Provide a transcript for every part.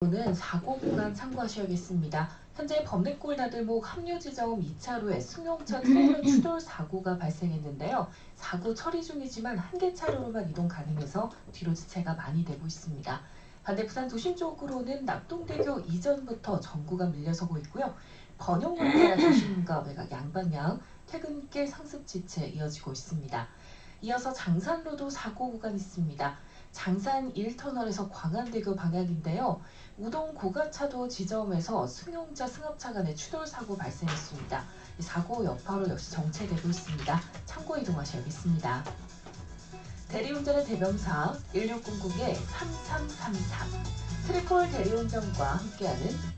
는 사고 구간 참고하셔야겠습니다. 현재 범내골 나들목 합류 지점 2차로에 승용차 트레일러 추돌 사고가 발생했는데요. 사고 처리 중이지만 한 개 차로로만 이동 가능해서 뒤로 지체가 많이 되고 있습니다. 반대 부산 도심 쪽으로는 낙동대교 이전부터 전구가 밀려서고 있고요. 따라 도심과 외곽 양방향 퇴근길 상습 지체 이어지고 있습니다. 이어서 장산로도 사고 구간 있습니다. 장산 1터널에서 광안대교 방향인데요. 우동 고가차도 지점에서 승용차 승합차 간의 추돌 사고 발생했습니다. 이 사고 여파로 역시 정체되고 있습니다. 참고 이동하셔야겠습니다. 대리운전의 대명사 1600의 3333 트리콜 대리운전과 함께하는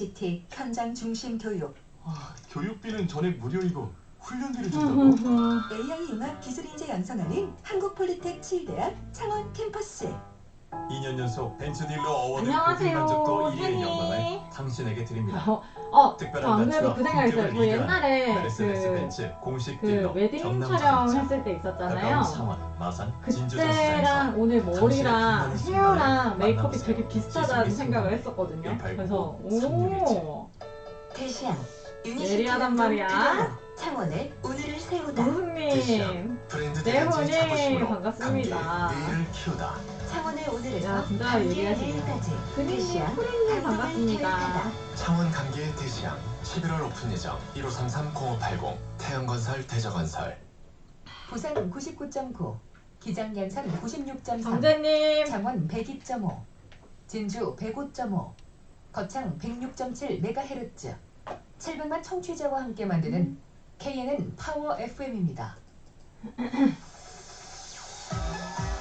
ICT 현장 중심 교육, 아, 교육비는 전액 무료이고 훈련비를 준다고? AI 융합 기술인재 양성하는 한국폴리텍 7대학 창원 캠퍼스. 2년 연속 벤츠딜러 어워드 안녕하세요, 고객 만족도 1위의 팬이. 영광을 당신에게 드립니다. 어, 어, 저 특별한 안 그래도 그 생각 있어요. 저 품격을 옛날에 그, 벤츠 공식 그 딜러 웨딩 경남 촬영 자동차, 했을 때 있었잖아요. 그때랑 오늘 머리랑 헤어랑 메이크업이. 되게 비슷하다는 생각을. 했었거든요. 189, 그래서 361. 오 대시양 예리하단 말이야. 창원의 오늘을 세우다. 네, 훈이 자부심으로 반갑습니다. 내일을 키우다 창원의 오늘에서. 내일까지 그린님 대시양 프리님 방송을 반갑습니다. 창원 감기의 대시양 11월 오픈 예정 1533-0580 태양건설 대저건설 부산 99.9, 기장 양산 96.3, 정재님 창원 102.5, 진주 105.5, 거창 106.7MHz, 700만 청취자와 함께 만드는 KNN 파워 FM입니다.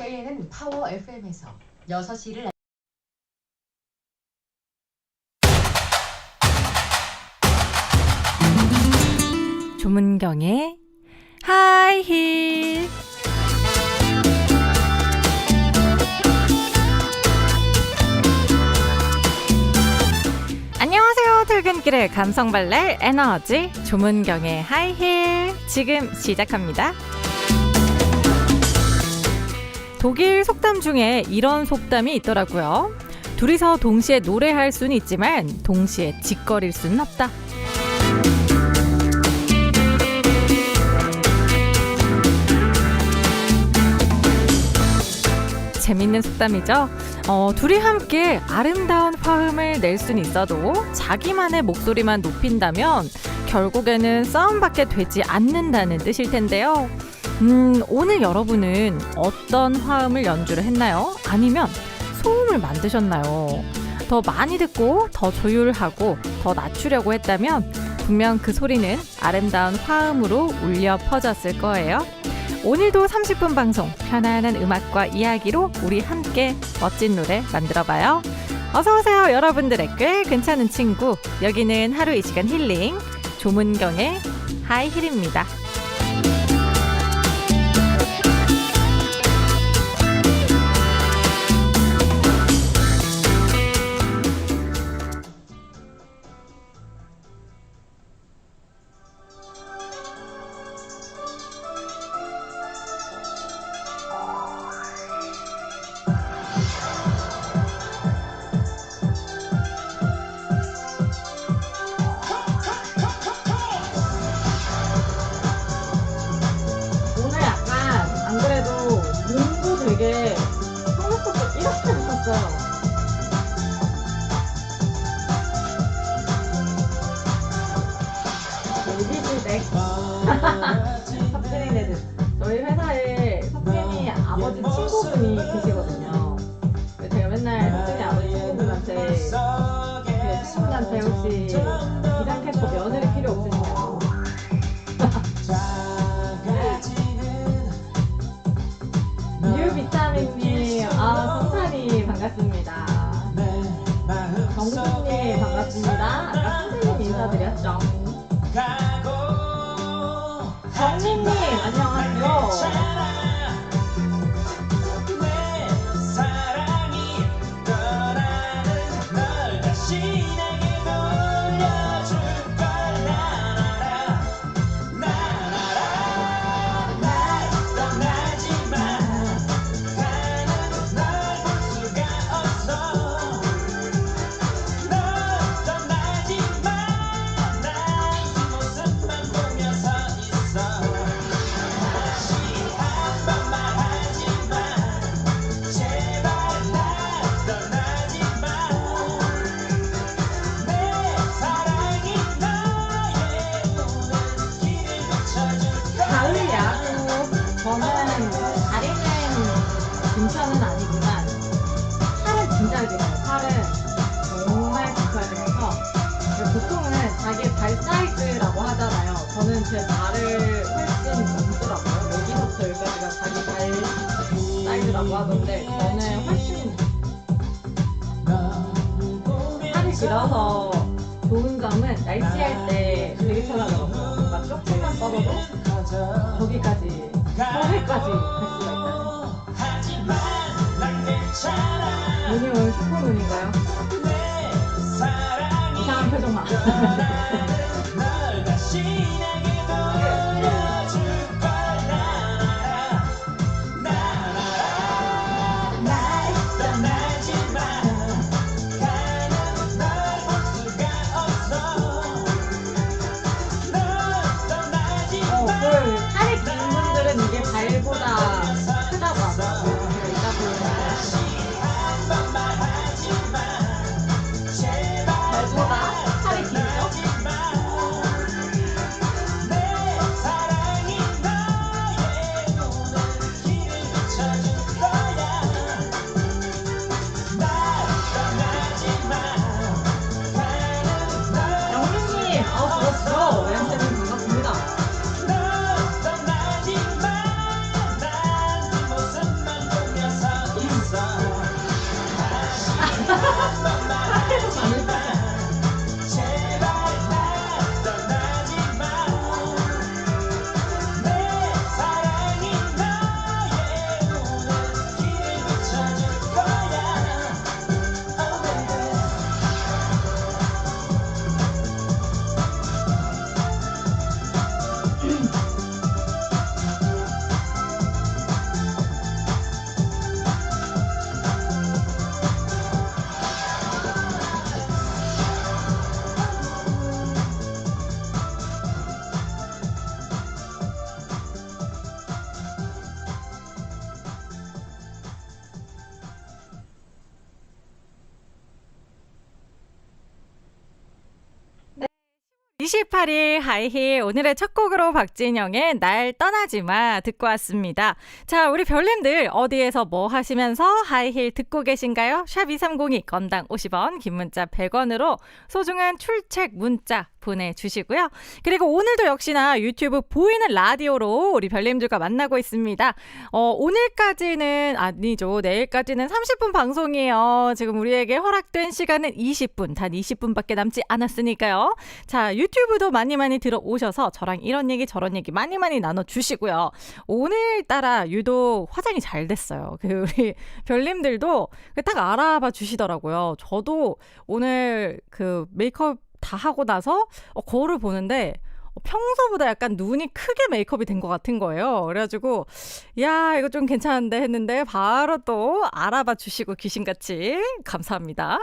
KNN 파워 FM에서 6시를 조문경의 하이힐 안녕하세요. 퇴근길의 감성발랄 에너지 조문경의 하이힐 지금 시작합니다 독일 속담 중에 이런 속담이 있더라고요 둘이서 동시에 노래할 수는 있지만 동시에 짓거릴 수는 없다 재밌는 속담이죠. 어, 둘이 함께 아름다운 화음을 낼 수는 있어도 자기만의 목소리만 높인다면 결국에는 싸움밖에 되지 않는다는 뜻일 텐데요. 음, 오늘 여러분은 어떤 화음을 연주를 했나요? 아니면 소음을 만드셨나요? 더 많이 듣고 더 조율하고 더 낮추려고 했다면 분명 그 소리는 아름다운 화음으로 울려 퍼졌을 거예요. 오늘도 30분 방송 편안한 음악과 이야기로 우리 함께 멋진 노래 만들어 봐요. 어서 오세요, 여러분들의 꽤 괜찮은 친구. 여기는 하루 이 시간 힐링 조문경의 하이힐입니다. 사이즈라고 하던데 저는 훨씬 살이 길어서 좋은 점은 날씨할 때 되게 편하더라고요. 뭔가 조금만 뻗어도 저기까지 서해까지 갈 수가 있다는 눈이 오늘 슈퍼문인가요? 이상한 표정만 28일 하이힐 오늘의 첫 곡으로 박진영의 날 떠나지 마 듣고 왔습니다. 자, 우리 별님들 어디에서 뭐 하시면서 하이힐 듣고 계신가요? 샵 2302 건당 50원, 긴 문자 100원으로 소중한 출첵 문자 보내주시고요. 그리고 오늘도 역시나 유튜브 보이는 라디오로 우리 별님들과 만나고 있습니다. 어, 오늘까지는 아니죠. 내일까지는 30분 방송이에요. 지금 우리에게 허락된 시간은 20분, 단 20분밖에 남지 않았으니까요. 자, 유튜브도 많이 많이 들어오셔서 저랑 이런 얘기 저런 얘기 많이 많이 나눠주시고요. 오늘따라 유독 화장이 잘 됐어요. 그 우리 별님들도 딱 알아봐 주시더라고요. 저도 오늘 그 메이크업 다 하고 나서 어, 거울을 보는데 어, 평소보다 약간 눈이 크게 메이크업이 된 것 같은 거예요. 그래가지고 야 이거 좀 괜찮은데 했는데 바로 또 알아봐 주시고 귀신같이 감사합니다.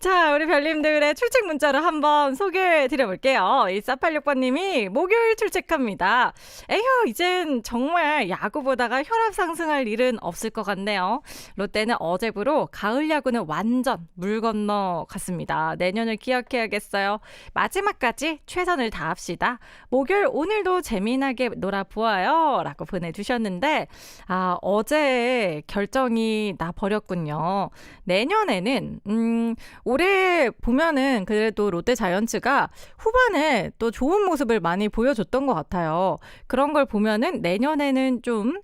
자 우리 별님들의 출첵 문자를 한번 소개해 드려볼게요. 1486번님이 목요일 출첵합니다. 에휴 이젠 정말 야구 보다가 혈압 상승할 일은 없을 것 같네요. 롯데는 어제부로 가을 야구는 완전 물 건너 갔습니다. 내년을 기약해야겠어요. 마지막까지 최선을 다합시다. 목요일 오늘도 재미나게 놀아보아요. 라고 보내주셨는데, 아, 어제 결정이 나 버렸군요. 내년에는, 음, 올해 보면은 그래도 롯데 자이언츠가 후반에 또 좋은 모습을 많이 보여줬던 것 같아요. 그런 걸 보면은 내년에는 좀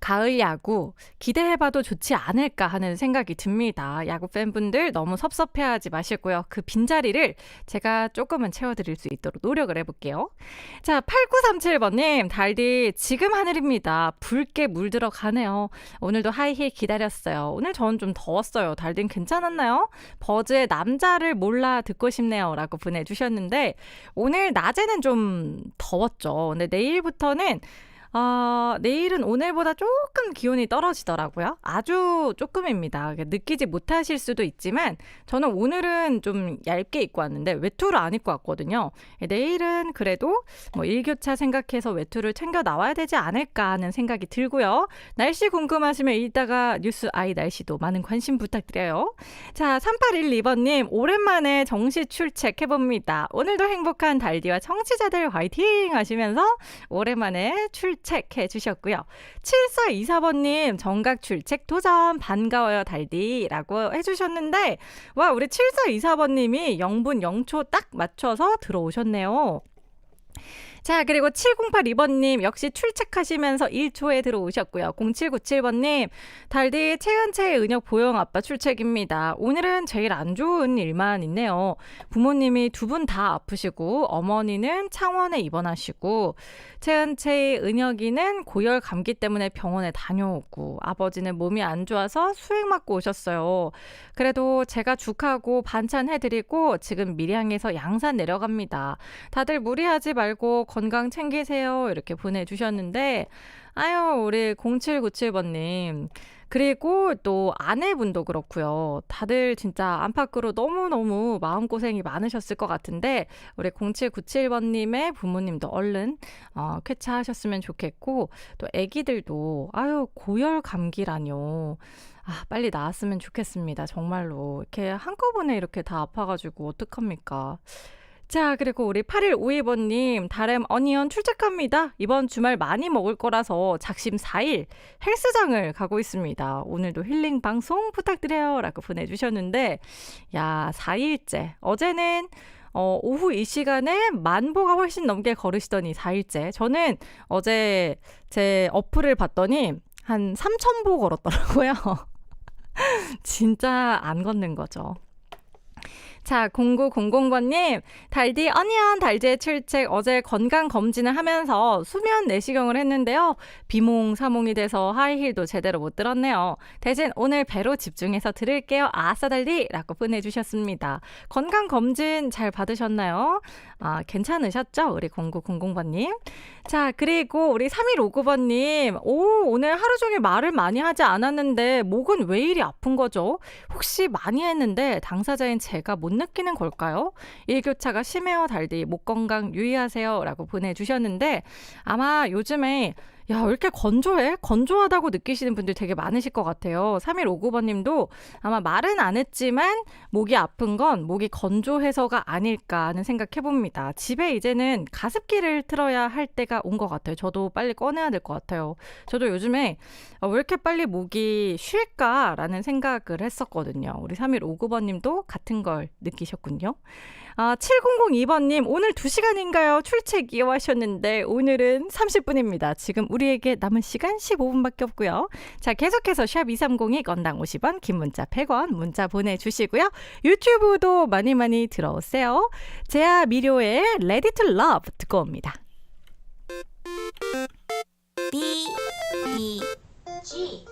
가을 야구 기대해봐도 좋지 않을까 하는 생각이 듭니다. 야구 팬분들 너무 섭섭해하지 마시고요. 그 빈자리를 제가 조금은 채워드릴 수 있도록 노력을 해볼게요. 자, 8937번님, 달디 지금 하늘입니다. 붉게 물들어 가네요. 오늘도 하이힐 기다렸어요. 오늘 저는 좀 더웠어요. 달딘 괜찮았나요? 버즈의 남자를 몰라 듣고 싶네요. 라고 보내주셨는데, 오늘 낮에는 좀 더웠죠. 근데 내일부터는 어, 내일은 오늘보다 조금 기온이 떨어지더라고요. 아주 조금입니다. 느끼지 못하실 수도 있지만 저는 오늘은 좀 얇게 입고 왔는데 외투를 안 입고 왔거든요. 내일은 그래도 뭐 일교차 생각해서 외투를 챙겨 나와야 되지 않을까 하는 생각이 들고요. 날씨 궁금하시면 이따가 뉴스 아이 날씨도 많은 관심 부탁드려요. 자, 3812번님, 오랜만에 정시 출첵해봅니다. 오늘도 행복한 달디와 청취자들 화이팅 하시면서 오랜만에 출 첵해 주셨고요. 7424번님, 정각 출첵 도전 반가워요 달디라고 해주셨는데, 와, 우리 7424번님이 0분 0초 딱 맞춰서 들어오셨네요. 자, 그리고 7082번님 역시 출첵하시면서 1초에 들어오셨고요. 0797번님, 달디 최은채의 은혁 보영 아빠 출첵입니다. 오늘은 제일 안 좋은 일만 있네요. 부모님이 두 분 다 아프시고, 어머니는 창원에 입원하시고, 최은채의 은혁이는 고열 감기 때문에 병원에 다녀오고, 아버지는 몸이 안 좋아서 수액 맞고 오셨어요. 그래도 제가 죽하고 반찬 해드리고, 지금 밀양에서 양산 내려갑니다. 다들 무리하지 말고 건강 챙기세요. 이렇게 보내주셨는데, 아유, 우리 0797번님. 그리고 또 아내분도 그렇고요. 다들 진짜 안팎으로 너무너무 마음고생이 많으셨을 것 같은데, 우리 0797번님의 부모님도 얼른 어, 쾌차하셨으면 좋겠고, 또 아기들도, 아유, 고열 감기라뇨. 아, 빨리 나았으면 좋겠습니다. 정말로. 이렇게 한꺼번에 이렇게 다 아파가지고 어떡합니까? 자, 그리고 우리 8152번님, 다렘 어니언 출첵합니다. 이번 주말 많이 먹을 거라서 작심 4일 헬스장을 가고 있습니다. 오늘도 힐링 방송 부탁드려요. 라고 보내주셨는데, 야, 4일째. 어제는 어, 오후 이 시간에 만보가 훨씬 넘게 걸으시더니 4일째. 저는 어제 제 어플을 봤더니 한 3,000보 걸었더라고요. 진짜 안 걷는 거죠. 자, 0900번님, 달디 어니언 달제 출첵 어제 건강 검진을 하면서 수면 내시경을 했는데요. 비몽 사몽이 돼서 하이힐도 제대로 못 들었네요. 대신 오늘 배로 집중해서 들을게요. 아싸 달디! 라고 보내주셨습니다. 건강 검진 잘 받으셨나요? 아, 괜찮으셨죠? 우리 0900번님. 자, 그리고 우리 3159번님, 오, 오늘 하루 종일 말을 많이 하지 않았는데 목은 왜 이리 아픈 거죠? 혹시 많이 했는데 당사자인 제가 못 느끼는 걸까요? 일교차가 심해요, 달디. 목 건강 유의하세요. 라고 보내주셨는데, 아마 요즘에 야, 왜 이렇게 건조해? 건조하다고 느끼시는 분들 되게 많으실 것 같아요. 3159번 님도 아마 말은 안 했지만 목이 아픈 건 목이 건조해서가 아닐까 하는 생각해 봅니다. 집에 이제는 가습기를 틀어야 할 때가 온 것 같아요. 저도 빨리 꺼내야 될 것 같아요. 저도 요즘에 왜 이렇게 빨리 목이 쉴까라는 생각을 했었거든요. 우리 3159번 님도 같은 걸 느끼셨군요. 아, 7002번 님, 오늘 2시간인가요? 출첵이요 하셨는데, 오늘은 30분입니다. 지금 에게 남은 시간 15분밖에 없고요. 자, 계속해서 샵 2302 건당 50원, 긴 문자 100원, 문자 보내주시고요. 유튜브도 많이 많이 들어오세요. 제아 미료의 Ready to Love 듣고 옵니다. B E G.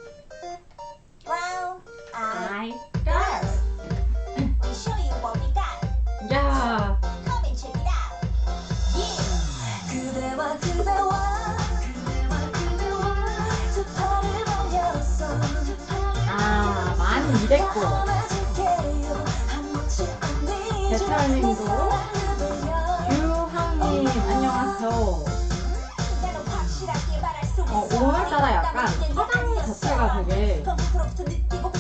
언니 배철님도 규황님, 안녕하세요. 어, 있어. 오늘따라 약간 화장 자체가 되게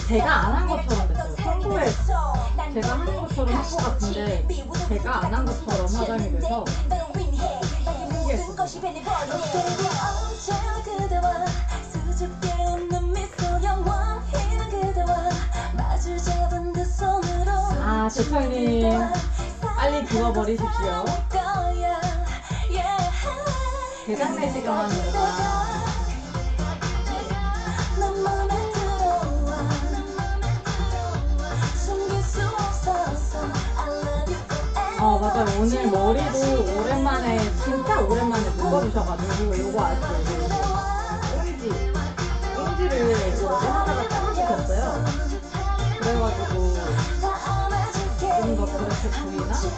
제가 안 한 것처럼 됐어요. 평소에 제가 하는 것처럼 한것 같은데 제가 안 한 것처럼 화장이 돼서 50엔이 벌네 아, 재철님. 빨리 죽어버리십시오. 대장내 you forever 어 맞아요 오늘 머리도 오랜만에 진짜 오랜만에 묶어주셔가지고? 이거 꽁지 꽁지를 이렇게 하다가 잘라주셨어요 그래가지고 좀더 그렇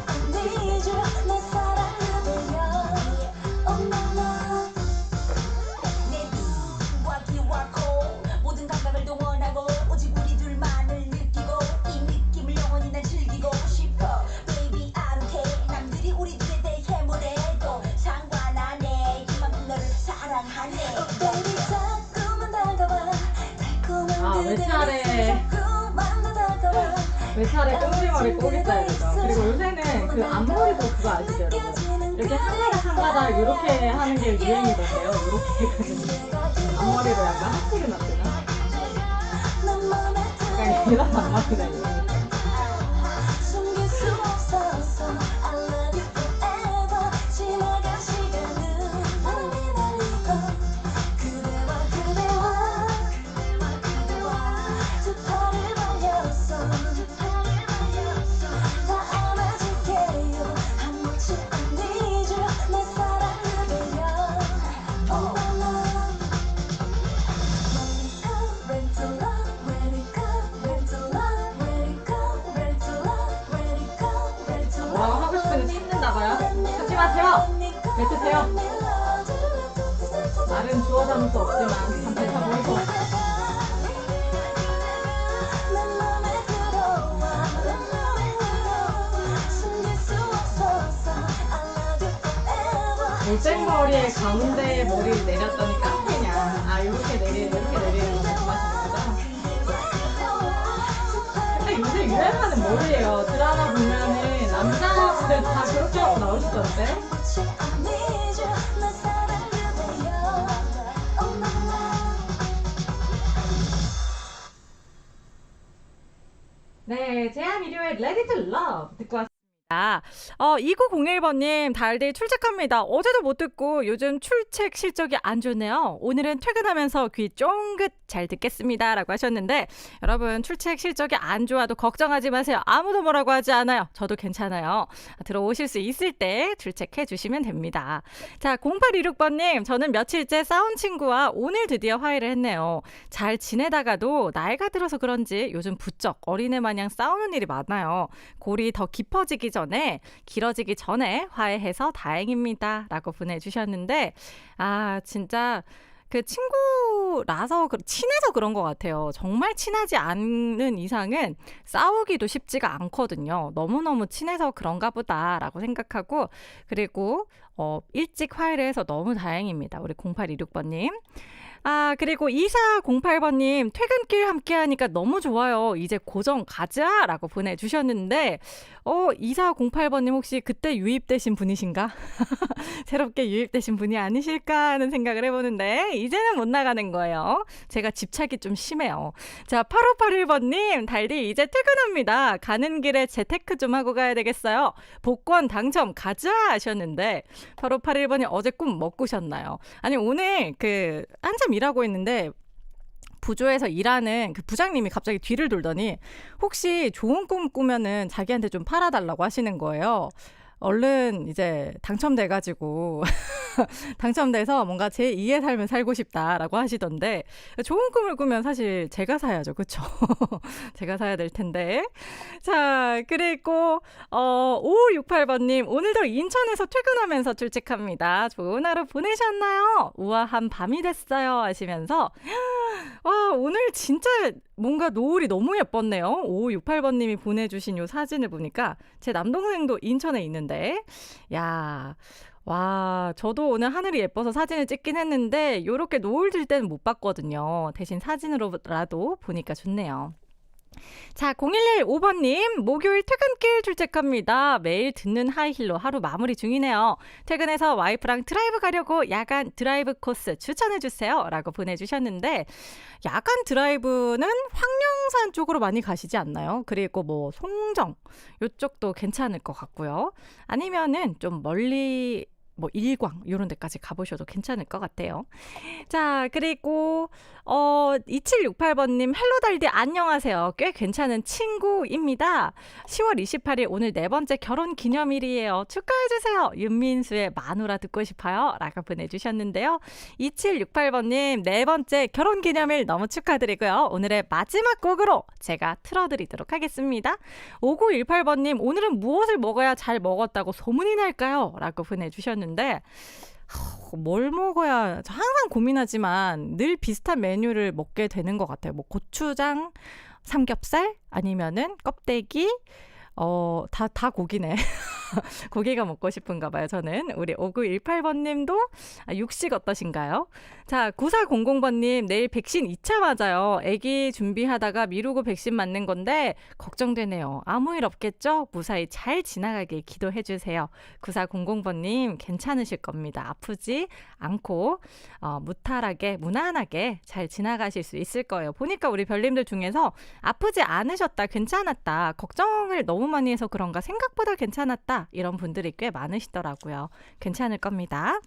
네 제한 일요의 Ready to Love 듣고 왔습니다 아, 어, 2901번님, 달디 출첵합니다. 어제도 못 듣고 요즘 출첵 실적이 안 좋네요. 오늘은 퇴근하면서 귀 쫑긋 잘 듣겠습니다. 라고 하셨는데, 여러분, 출첵 실적이 안 좋아도 걱정하지 마세요. 아무도 뭐라고 하지 않아요. 저도 괜찮아요. 들어오실 수 있을 때 출첵해 주시면 됩니다. 자, 0826번님, 저는 며칠째 싸운 친구와 오늘 드디어 화해를 했네요. 잘 지내다가도 나이가 들어서 그런지 요즘 부쩍 어린애 마냥 싸우는 일이 많아요. 골이 더 깊어지기 전에 길어지기 전에 화해해서 다행입니다. 라고 보내주셨는데 아 진짜 그 친구라서 그- 친해서 그런 것 같아요. 정말 친하지 않는 이상은 싸우기도 쉽지가 않거든요. 너무너무 친해서 그런가 보다라고 생각하고 그리고 어, 일찍 화해를 해서 너무 다행입니다. 우리 0826번님. 아, 그리고 2408번님, 퇴근길 함께 하니까 너무 좋아요. 이제 고정 가자! 라고 보내주셨는데, 어, 2408번님 혹시 그때 유입되신 분이신가? 새롭게 유입되신 분이 아니실까 하는 생각을 해보는데, 이제는 못 나가는 거예요. 제가 집착이 좀 심해요. 자, 8581번님, 달디 이제 퇴근합니다. 가는 길에 재테크 좀 하고 가야 되겠어요. 복권 당첨 가자! 하셨는데, 8581번이 어제 꿈뭐 꾸셨나요? 아니, 오늘 그, 한참 일하고 있는데, 부조에서 일하는 그 부장님이 갑자기 뒤를 돌더니 혹시 좋은 꿈 꾸면은 자기한테 좀 팔아달라고 하시는 거예요. 얼른 이제 당첨돼가지고 당첨돼서 뭔가 제 2의 삶을 살고 싶다라고 하시던데 좋은 꿈을 꾸면 사실 제가 사야죠, 그쵸? 제가 사야 될 텐데. 자 그리고 어 5568번님 오늘도 인천에서 퇴근하면서 출첵합니다. 좋은 하루 보내셨나요? 우아한 밤이 됐어요 하시면서 와, 오늘 진짜 뭔가 노을이 너무 예뻤네요. 5568번님이 보내주신 요 사진을 보니까 제 남동생도 인천에 있는 데, 야, 와, 저도 오늘 하늘이 예뻐서 사진을 찍긴 했는데, 요렇게 노을 질 때는 못 봤거든요. 대신 사진으로라도 보니까 좋네요. 자, 0115번님, 목요일 퇴근길 출첵합니다. 매일 듣는 하이힐로 하루 마무리 중이네요. 퇴근해서 와이프랑 드라이브 가려고 야간 드라이브 코스 추천해주세요. 라고 보내주셨는데, 야간 드라이브는 황령산 쪽으로 많이 가시지 않나요? 그리고 뭐, 송정, 요쪽도 괜찮을 것 같고요. 아니면은 좀 멀리, 뭐 일광 이런 데까지 가보셔도 괜찮을 것 같아요. 자 그리고 어 2768번님 헬로 달디 안녕하세요. 꽤 괜찮은 친구입니다. 10월 28일 오늘 네 번째 결혼 기념일이에요. 축하해주세요. 윤민수의 마누라 듣고 싶어요. 라고 보내주셨는데요. 2768번님 네 번째 결혼 기념일 너무 축하드리고요. 오늘의 마지막 곡으로 제가 틀어드리도록 하겠습니다. 5918번님 오늘은 무엇을 먹어야 잘 먹었다고 소문이 날까요? 라고 보내주셨는데 하, 뭘 먹어야 저 항상 고민하지만 늘 비슷한 메뉴를 먹게 되는 것 같아요. 뭐 고추장, 삼겹살 아니면은 껍데기 어, 다, 다 고기네. 고기가 먹고 싶은가 봐요, 저는. 우리 5918번 님도 아, 육식 어떠신가요? 자, 9400번님, 내일 백신 2차 맞아요. 아기 준비하다가 미루고 백신 맞는 건데, 걱정되네요. 아무 일 없겠죠? 무사히 잘 지나가길 기도해주세요. 9400번님, 괜찮으실 겁니다. 아프지 않고, 어, 무탈하게, 무난하게 잘 지나가실 수 있을 거예요. 보니까 우리 별님들 중에서 아프지 않으셨다, 괜찮았다, 걱정을 너무 많이 해서 그런가 생각보다 괜찮았다, 이런 분들이 꽤 많으시더라고요. 괜찮을 겁니다.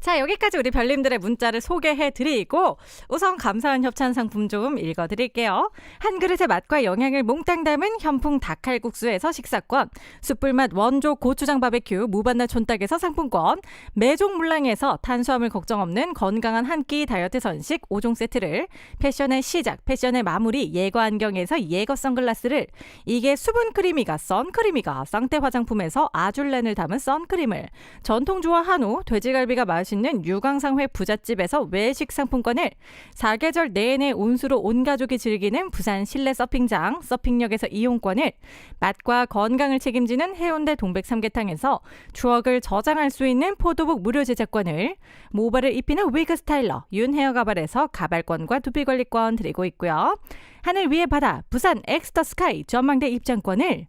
자, 여기까지 우리 별님들의 문자를 소개해 드리고 우선 감사한 협찬 상품 좀 읽어 드릴게요. 한 그릇의 맛과 영양을 몽땅 담은 현풍 닭칼국수에서 식사권, 숯불맛 원조 고추장 바베큐 무반나 촌닭에서 상품권, 매종 물랑에서 탄수화물 걱정 없는 건강한 한 끼 다이어트 선식 5종 세트를, 패션의 시작, 패션의 마무리 예거 안경에서 예거 선글라스를, 이게 수분 크리미가 선크리미가 쌍떼 화장품에서 아줄렌을 담은 선크림을, 전통주와 한우, 돼지갈비 가 맛있는 유광상회 부잣집에서 외식 상품권을, 사계절 내내 온수로 온 가족이 즐기는 부산 실내 서핑장 서핑역에서 이용권을, 맛과 건강을 책임지는 해운대 동백 삼계탕에서 추억을 저장할 수 있는 포도북 무료 제작권을, 모발을 입히는 위그 스타일러 윤 헤어 가발에서 가발권과 두피 관리권 드리고 있고요. 하늘 위의 바다 부산 엑스터 스카이 전망대 입장권을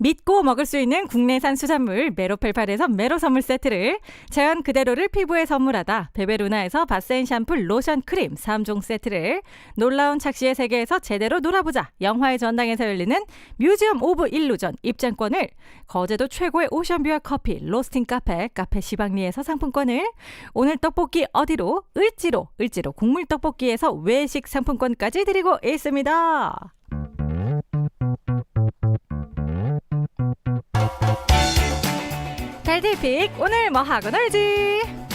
믿고 먹을 수 있는 국내산 수산물 메로펠팔에서 메로 선물 세트를 자연 그대로를 피부에 선물하다 베베루나에서 바세인 샴푸 로션 크림 3종 세트를 놀라운 착시의 세계에서 제대로 놀아보자 영화의 전당에서 열리는 뮤지엄 오브 일루전 입장권을 거제도 최고의 오션뷰와 커피 로스팅 카페 카페 시방리에서 상품권을 오늘 떡볶이 어디로 을지로 을지로 국물 떡볶이에서 외식 상품권까지 드리고 있습니다. 달디픽 오늘 뭐 하고 놀지?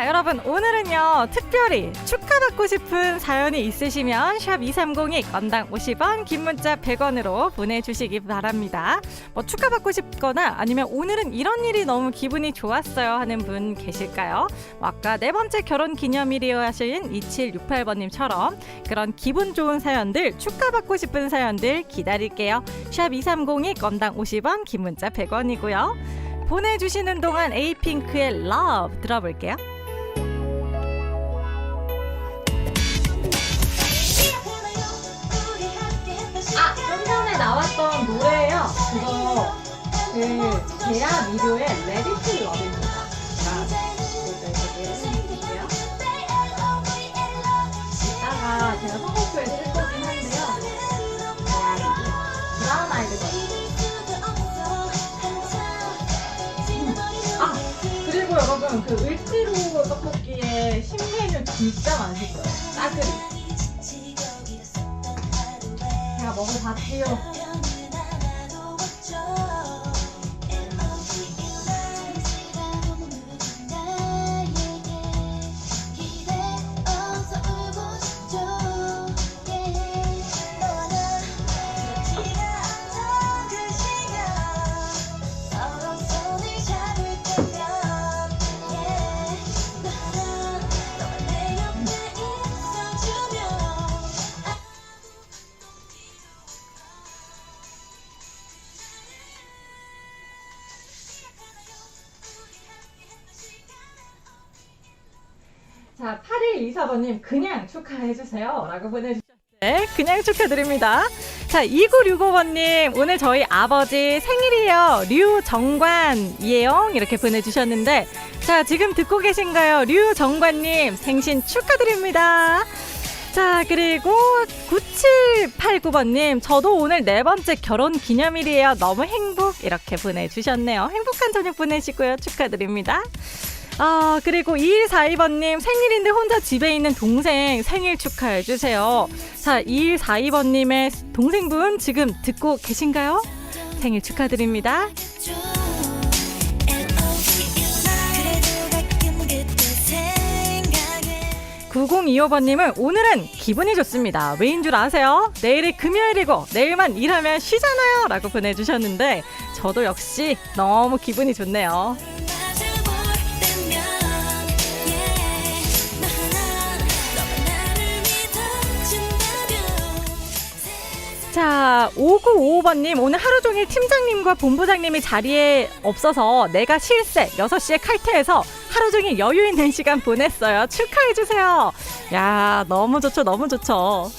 자 여러분 오늘은요 특별히 축하받고 싶은 사연이 있으시면 샵 2302 건당 50원 긴 문자 100원으로 보내 주시기 바랍니다 뭐 축하받고 싶거나 아니면 오늘은 이런 일이 너무 기분이 좋았어요 하는 분 계실까요? 뭐 아까 네 번째 결혼 기념일이어 하신 2768번 님처럼 그런 기분 좋은 사연들 축하받고 싶은 사연들 기다릴게요 샵 2302 건당 50원 긴 문자 100원이고요 보내주시는 동안 에이핑크의 Love 들어볼게요. 아, 좀 전에 나왔던 노래예요. 그거 그 제아 미료의 Ready to Love입니다. 이따가 제가 선곡표에 쓸 거긴 한데요. 제아 미료 브라운 아이드거든요. 아 그리고 여러분 그 을지로 떡볶이의 신메뉴 진짜 맛있어요. 짜글이. 제가 먹어봤 2924번님 그냥 축하해 주세요 라고 보내주셨어요. 네, 그냥 축하드립니다. 자, 2965번님, 오늘 저희 아버지 생일이에요. 류정관이에요. 이렇게 보내주셨는데, 자, 지금 듣고 계신가요? 류정관님, 생신 축하드립니다. 자, 그리고 9789번님, 저도 오늘 네 번째 결혼 기념일이에요. 너무 행복. 이렇게 보내주셨네요. 행복한 저녁 보내시고요. 축하드립니다. 아, 그리고 2142번님 생일인데 혼자 집에 있는 동생 생일 축하해주세요. 자, 2142번님의 동생분 지금 듣고 계신가요? 생일 축하드립니다. 그래도 가끔 그때 생각해 9025번님은 오늘은 기분이 좋습니다. 왜인 줄 아세요? 내일이 금요일이고 내일만 일하면 쉬잖아요. 라고 보내주셨는데 저도 역시 너무 기분이 좋네요. 자, 5955번님, 오늘 하루 종일 팀장님과 본부장님이 자리에 없어서 내가 실세 6시에 칼퇴해서 하루 종일 여유 있는 시간 보냈어요. 축하해주세요. 야, 너무 좋죠, 너무 좋죠.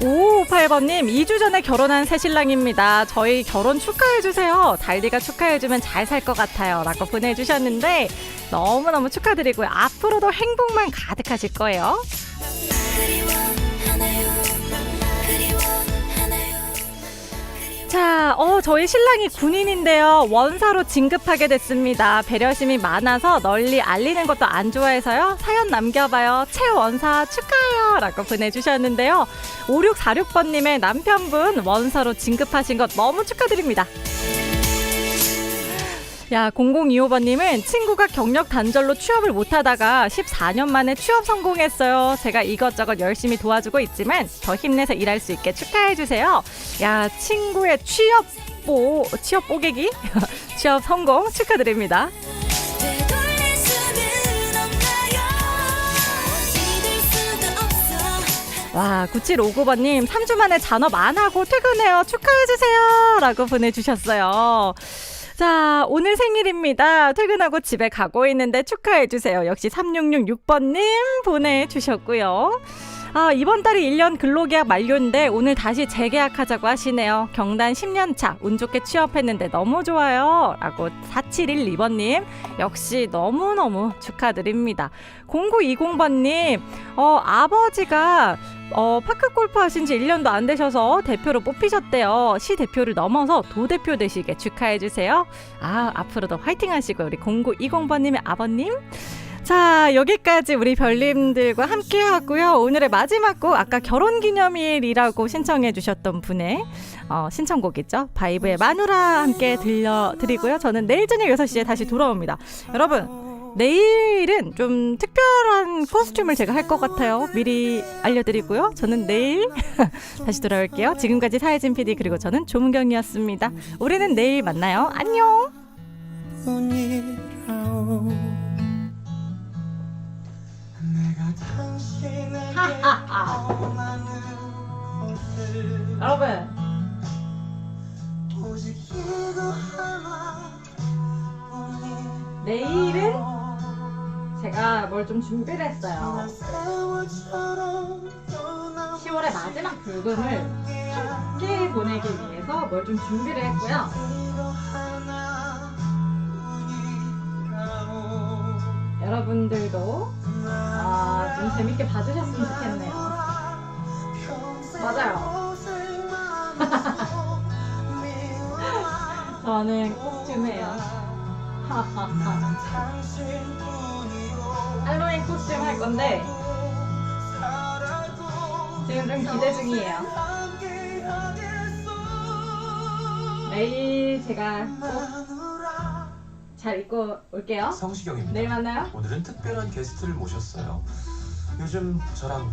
5558번님, 2주 전에 결혼한 새 신랑입니다. 저희 결혼 축하해주세요. 달디가 축하해주면 잘 살 것 같아요. 라고 보내주셨는데, 너무너무 축하드리고요. 앞으로도 행복만 가득하실 거예요. 자, 어, 저희 신랑이 군인인데요. 원사로 진급하게 됐습니다. 배려심이 많아서 널리 알리는 것도 안 좋아해서요. 사연 남겨봐요. 최원사 축하해요. 라고 보내주셨는데요. 5646번님의 남편분 원사로 진급하신 것 너무 축하드립니다. 야, 0025번님은 친구가 경력 단절로 취업을 못하다가 14년 만에 취업 성공했어요. 제가 이것저것 열심히 도와주고 있지만 더 힘내서 일할 수 있게 축하해주세요. 야, 친구의 취업 보, 취업 뽀개기? 취업 성공 축하드립니다. 와, 9759번님, 3주 만에 잔업 안 하고 퇴근해요. 축하해주세요. 라고 보내주셨어요. 자, 오늘 생일입니다. 퇴근하고 집에 가고 있는데 축하해 주세요. 역시 3666번님 보내주셨고요. 아, 이번 달이 1년 근로계약 만료인데 오늘 다시 재계약하자고 하시네요. 경단 10년 차 운 좋게 취업했는데 너무 좋아요. 라고 4712번님 역시 너무너무 축하드립니다. 0920번님 어, 아버지가 어, 파크 골프 하신 지 1년도 안 되셔서 대표로 뽑히셨대요. 시 대표를 넘어서 도대표 되시게 축하해 주세요. 아, 앞으로도 화이팅 하시고 우리 0920번님의 아버님 자, 여기까지 우리 별님들과 함께 하고요. 오늘의 마지막 곡, 아까 결혼 기념일이라고 신청해 주셨던 분의 어, 신청곡이죠. 바이브의 마누라 함께 들려드리고요. 저는 내일 저녁 6시에 다시 돌아옵니다. 여러분, 내일은 좀 특별한 코스튬을 제가 할 것 같아요. 미리 알려드리고요. 저는 내일 다시 돌아올게요. 지금까지 사회진 PD 그리고 저는 조문경이었습니다. 우리는 내일 만나요. 안녕! 여러분. 내일은 제가 뭘 좀 준비를 했어요. 10월의 마지막 불금을 함께 보내기 위해서 뭘 좀 준비를 했고요. 여러분들도 아, 좀 재밌게 봐주셨으면 좋겠네요 맞아요 저는. 하하하. 할로윈 코스튬 할 건데 지금 좀 기대 중이에요. 내일 제가 꼭 잘 입고 올게요. 성시경입니다. 내일 만나요. 오늘은 특별한 게스트를 모셨어요. 요즘 저랑